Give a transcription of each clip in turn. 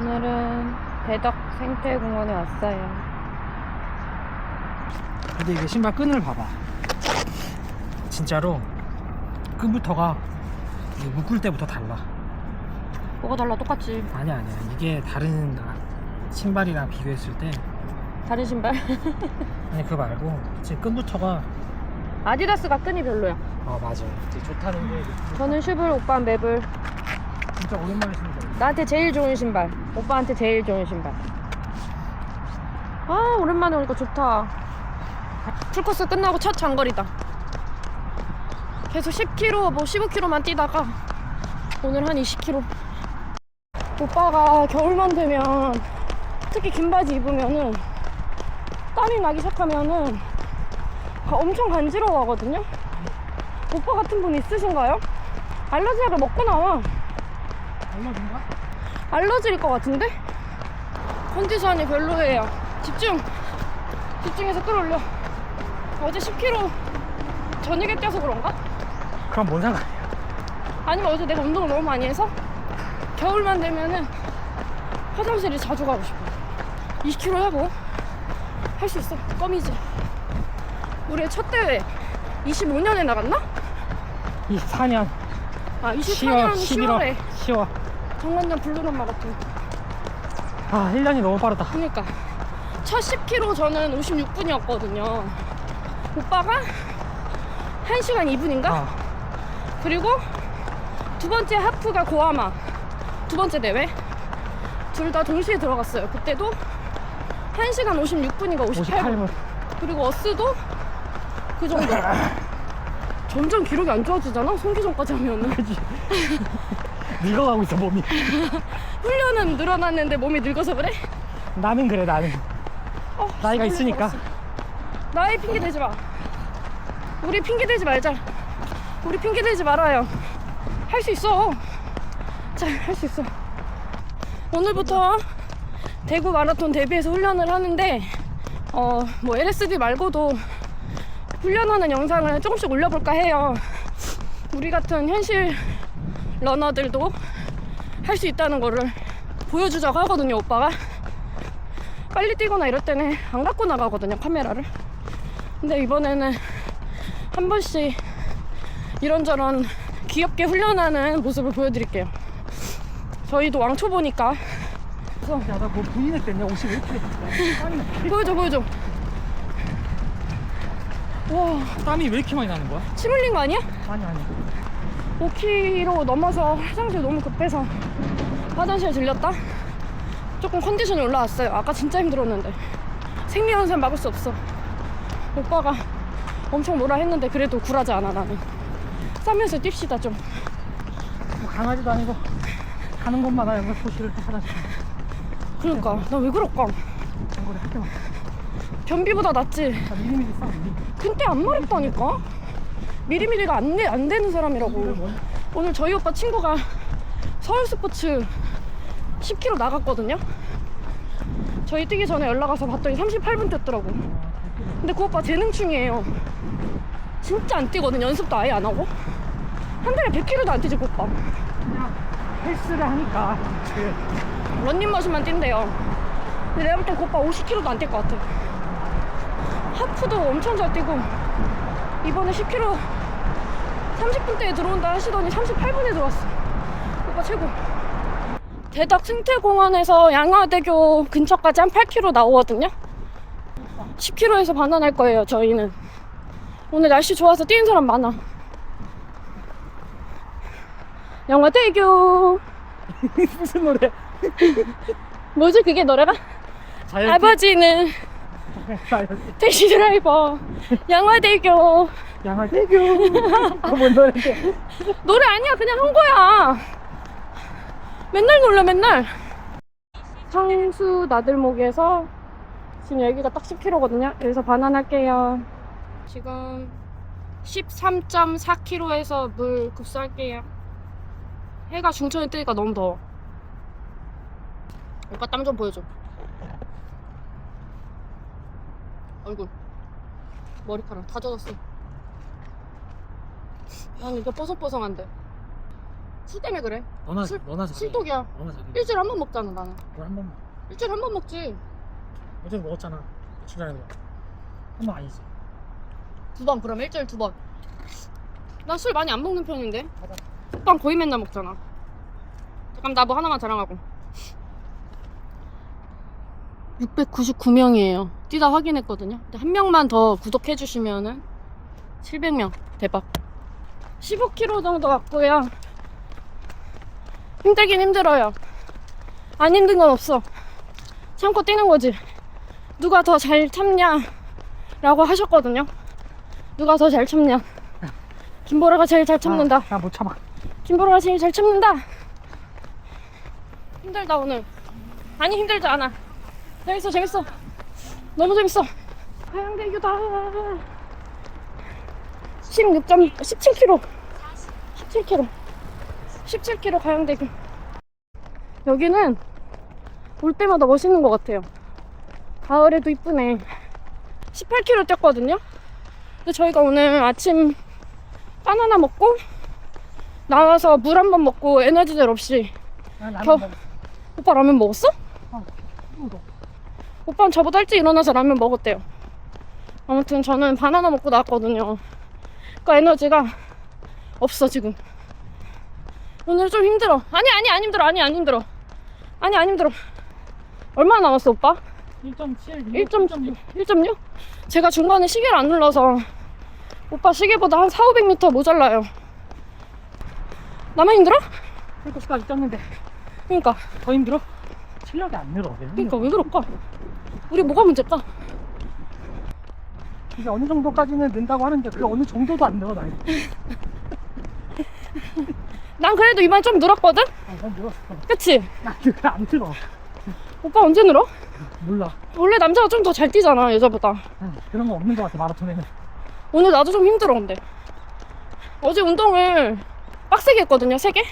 오늘은 대덕 생태공원에 왔어요. 근데 이게 신발 끈을 봐봐. 진짜로 끈부터가 이 묶을 때부터 달라. 뭐가 달라 똑같지. 아니야 아니야. 이게 다른 신발이랑 비교했을 때 다른 신발? 아니 그거 말고 지금 끈부터가 아디다스가 끈이 별로야. 어 맞아. 되게 좋다는 게 저는 슈블, 오빠 맵을. 진짜 오랜만에 신는 거. 나한테 제일 좋은 신발. 오빠한테 제일 좋은 신발. 아 오랜만에 오니까 좋다. 풀코스 끝나고 첫 장거리다. 계속 10km, 뭐 15km만 뛰다가 오늘 한 20km. 오빠가 겨울만 되면 특히 긴 바지 입으면은 땀이 나기 시작하면은 가- 엄청 간지러워 하거든요. 오빠 같은 분 있으신가요? 알러지약을 먹고 나와. 알러진가? 알러지일 것 같은데? 컨디션이 별로예요. 집중! 집중해서 끌어올려. 어제 10km 저녁에 뛰어서 그런가? 그럼 뭔 상관이야? 아니면 어제 내가 운동을 너무 많이 해서 겨울만 되면은 화장실을 자주 가고 싶어. 20km 해보. 할수 있어. 껌이지. 우리의 첫 대회 25년에 나갔나? 24년 아, 10월 24년 11월 10월에 10월 정관장 블루런 마라톤. 아 1년이 너무 빠르다 그러니까 첫 10km 저는 56분이었거든요. 오빠가 1시간 2분인가? 아, 그리고 두 번째 하프가 고아마 두 번째 대회 둘 다 동시에 들어갔어요. 그때도 1시간 56분인가 58분. 58분 그리고 어스도 그 정도. 점점 기록이 안 좋아지잖아. 송기전까지 하면은 그지 늙어가고 있어 몸이 훈련은 늘어났는데 몸이 늙어서 그래? 나는 그래 나는 어, 나이가 있으니까. 나이 핑계 대지 마. 우리 핑계 대지 말자. 우리 핑계 대지 말아요. 할 수 있어. 자, 할수 있어. 오늘부터 대구 마라톤 데뷔해서 훈련을 하는데, 어, 뭐 LSD 말고도 훈련하는 영상을 조금씩 올려볼까 해요. 우리 같은 현실 러너들도 할 수 있다는 거를 보여주자고 하거든요, 오빠가. 빨리 뛰거나 이럴 때는 안 갖고 나가거든요 카메라를 근데 이번에는 한 번씩 이런저런 귀엽게 훈련하는 모습을 보여드릴게요 저희도 왕초 보니까 그래서 야나 뭐 부인했 됐냐 옷이 왜 이렇게 땀이, 보여줘 보여줘 와 땀이 왜 이렇게 많이 나는 거야? 침 흘린 거 아니야? 아니 아니 5km 넘어서 화장실 너무 급해서 화장실 들렸다. 조금 컨디션이 올라왔어요. 아까 진짜 힘들었는데. 생리현상 막을 수 없어. 오빠가 엄청 뭐라 했는데 그래도 굴하지 않아 나는. 싸면서 뜁시다 좀. 뭐 강아지도 아니고 가는 곳마다 여기 소시를 하나씩 그러니까. 나 왜 그럴까? 장거리 할 때마다 변비보다 낫지. 나 미리미리 싸 미리 근데 안 말했다니까 미리미리가 안, 내, 안 되는 사람이라고 오늘 저희 오빠 친구가 서울 스포츠 10km 나갔거든요. 저희 뛰기 전에 연락 와서 봤더니 38분 뛰었더라고. 근데 그 오빠 재능충이에요. 진짜 안 뛰거든. 연습도 아예 안 하고. 한 달에 100km도 안 뛰지, 그 오빠. 그냥 헬스를 하니까 그 런닝머신만 뛴대요. 근데 내가 볼 땐 그 오빠 50km도 안 뛸 것 같아. 하프도 엄청 잘 뛰고, 이번에 10km 30분대에 들어온다 하시더니 38분에 들어왔어. 오빠 최고. 대덕 생태공원에서 양화대교 근처까지 한 8km 나오거든요. 10km에서 반환할 거예요, 저희는. 오늘 날씨 좋아서 뛰는 사람 많아. 양화대교. 무슨 노래 뭐지, 그게 노래가? 아버지는 택시 드라이버. 양화대교. 양아대교 그뭔 노래인데 노래 아니야, 그냥 한 거야. 맨날 놀라, 맨날. 상수 나들목에서 지금 여기가 딱 10km거든요. 여기서 반환할게요. 지금 13.4km에서 물 급수할게요. 해가 중천에 뜨니까 너무 더워. 오빠 땀 좀 보여줘. 얼굴. 머리카락 다 젖었어. 난 이게 뽀송뽀송한데. 술 때문에 그래. 너나 술- 너나 잘해. 술독이야. 너나 잘해. 일주일에 한 번 먹잖아 나는. 뭘한 번만. 일주일에 한 번 먹지. 어제 먹었잖아. 며칠 전에 한번 아니지. 두 번 그럼 일주일 두 번. 나 술 많이 안 먹는 편인데. 맞아. 오빠는 거의 맨날 먹잖아. 잠깐 나 뭐 하나만 자랑하고. 699명이에요. 뛰다 확인했거든요. 근데 한 명만 더 구독해 주시면은 700명 대박. 15km 정도 왔고요. 힘들긴 힘들어요. 안 힘든 건 없어. 참고 뛰는 거지. 누가 더 잘 참냐 라고 하셨거든요. 누가 더 잘 참냐. 김보라가 제일 잘 참는다. 나 못 참아. 김보라가 제일 잘 참는다. 힘들다 오늘. 아니 힘들지 않아. 재밌어 재밌어. 너무 재밌어. 하양대교다. 16. 17km. 17km. 17km 가양대교. 여기는 올 때마다 멋있는 것 같아요. 가을에도 이쁘네. 18km 뛰었거든요. 근데 저희가 오늘 아침 바나나 먹고 나와서 물 한 번 먹고 에너지들 없이 난 라면 겨-. 오빠 라면 먹었어? 어. 오빠는 저보다 일찍 일어나서 라면 먹었대요. 아무튼 저는 바나나 먹고 나왔거든요. 그 에너지가 없어 지금. 오늘 좀 힘들어. 아니 아니 안 힘들어. 아니 안 힘들어. 아니 안 힘들어. 얼마나 남았어 오빠? 1.7, 1.6. 1.6? 제가 중간에 시계를 안 눌러서 오빠 시계보다 한 4, 500m 모자라요. 나만 힘들어? 7시까지 뛰었는데 그러니까. 더 힘들어? 실력이 안 늘어. 왜 그러니까 왜 그럴까? 우리 뭐가 문제일까? 이게 어느 정도까지는 는다고 하는데 그 어느 정도도 안 늘어 나이. 난 그래도 이번에 좀 늘었거든? 아, 난 늘었어. 그치? 나 그래 안 늘어. 오빠 언제 늘어? 몰라. 원래 남자가 좀 더 잘 뛰잖아 여자보다 응, 그런 거 없는 것 같아 마라톤에는. 오늘 나도 좀 힘들어 근데 어제 운동을 빡세게 했거든요 3개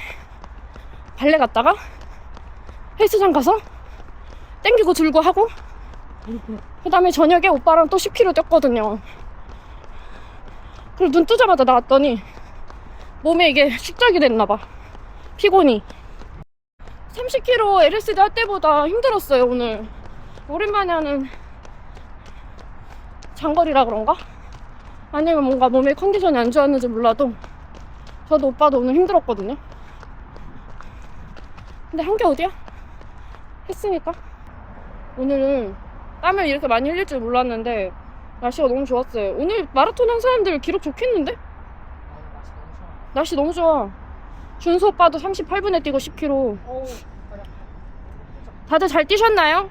발레 갔다가 헬스장 가서 땡기고 들고 하고 그 다음에 저녁에 오빠랑 또 10km 뛰었거든요. 그리고 눈 뜨자마자 나왔더니 몸에 이게 축적이 됐나봐. 피곤이. 30km LSD 할 때보다 힘들었어요 오늘. 오랜만에 하는 장거리라 그런가? 아니면 뭔가 몸의 컨디션이 안 좋았는지 몰라도 저도 오빠도 오늘 힘들었거든요. 근데 한 게 어디야? 했으니까. 오늘은 땀을 이렇게 많이 흘릴 줄 몰랐는데 날씨가 너무 좋았어요 오늘 마라톤 한 사람들 기록 좋겠는데? 날씨 너무 좋아 준수 오빠도 38분에 뛰고 10km 어우, 다들 잘 뛰셨나요?